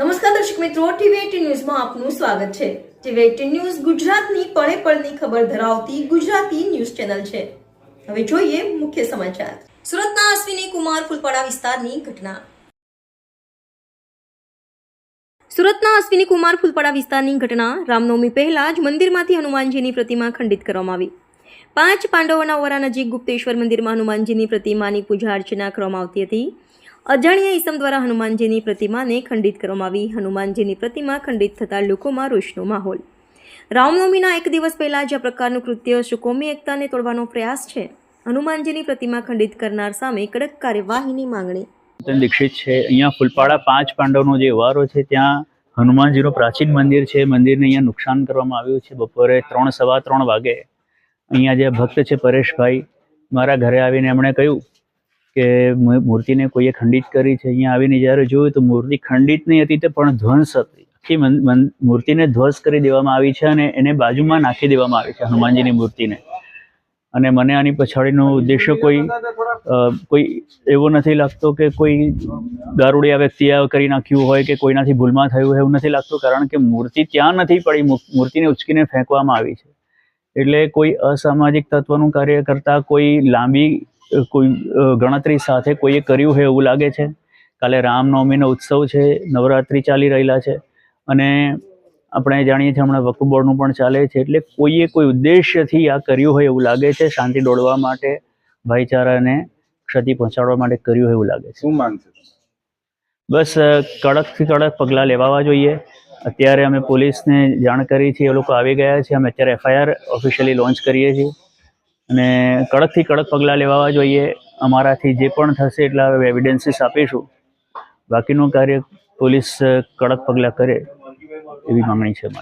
નમસ્કાર દર્શક મિત્રો, ટીવી ન્યૂઝમાં આપનું સ્વાગત છે. ટીવી ન્યૂઝ ગુજરાતની પળે પળની ખબર ધરાવતી ગુજરાતી ન્યૂઝ ચેનલ છે. હવે જોઈએ મુખ્ય સમાચાર. સુરતના અશ્વિની કુમાર ફૂલપાડા વિસ્તારની ઘટના. સુરતના અશ્વિની કુમાર ફૂલપાડા વિસ્તારની ઘટના રામનવમી પહેલા જ મંદિરમાંથી હનુમાનજીની પ્રતિમા ખંડિત કરવામાં આવી. પાંચ પાંડવોના વરા નજીક ગુપ્તેશ્વર મંદિરમાં હનુમાનજીની પ્રતિમાની પૂજા અર્ચના કરવામાં આવતી હતી. અજાણ્યા ઈસમ દ્વારા હનુમાનજીની પ્રતિમાને ખંડિત કરવામાં આવી. હનુમાનજીની પ્રતિમા ખંડિત થતાં લોકોમાં રોષનો માહોલ. રામનવમીના એક દિવસ પહેલાં જ આ પ્રકારનું કૃત્ય સુકોમી એકતાને તોડવાનો પ્રયાસ છે. હનુમાનજીની પ્રતિમા ખંડિત કરનાર સામે કડક કાર્યવાહીની માંગણી. દીક્ષિત છે. અહીંયા ફૂલપાડા પાંચ પાંડવનો જે વારો છે, ત્યાં હનુમાનજીનું પ્રાચીન મંદિર છે. મંદિરને અહીંયા નુકસાન કરવામાં આવ્યું છે. બપોરે ત્રણ, સવા ત્રણ વાગે અહીંયા જે ભક્ત છે પરેશભાઈ, મારા ઘરે આવીને એમણે કહ્યું કે મૂર્તિને કોઈએ ખંડિત કરી છે, અહીંયા આવીને જ્યારે જોયું તો મૂર્તિ ખંડિત નહીં હતી તે પણ ધ્વંસ હતી. આખી મૂર્તિને ધ્વંસ કરી દેવામાં આવી છે અને એને બાજુમાં નાખી દેવામાં આવી છે હનુમાનજીની મૂર્તિને. અને મને આની પછાડીનો ઉદ્દેશ્ય કોઈ કોઈ એવો નથી લાગતો કે કોઈ વ્યક્તિએ આ કરી નાખ્યું હોય કે કોઈનાથી ભૂલમાં થયું હોય એવું નથી લાગતું, કારણ કે મૂર્તિ ત્યાં નથી પડી. મૂર્તિને ઉચકીને ફેંકવામાં આવી છે. એટલે કોઈ અસામાજિક તત્વનું કાર્ય કરતા કોઈ લાંબી કોઈ ગણતરી સાથે કોઈએ કર્યું હોય એવું લાગે છે? કાલે રામનવમીનો ઉત્સવ છે નવરાત્રિ ચાલી રહેલા છે અને આપણે જાણીએ છીએ હમણાં વકફ બોર્ડનું પણ ચાલે છે એટલે કોઈએ કોઈ ઉદ્દેશ્યથી આ કર્યું હોય એવું લાગે છે? શાંતિ દોડવા માટે ભાઈચારાને ક્ષતિ પહોંચાડવા માટે કર્યું હોય એવું લાગે છે? શું માનશે બસ કડકથી કડક પગલાં લેવાવા જોઈએ. અત્યારે અમે પોલીસને જાણ કરી છે એ લોકો આવી ગયા છે. અમે અત્યારે એફઆઈઆર ઓફિશિયલી લોન્ચ કરીએ છીએ. અને કડકથી કડક પગલાં લેવા જોઈએ. અમારાથી જે પણ થશે એટલા એવિડન્સીસ આપીશું. બાકીનું કાર્ય પોલીસ કડક પગલાં કરે એવી માંગણી છે અમારી.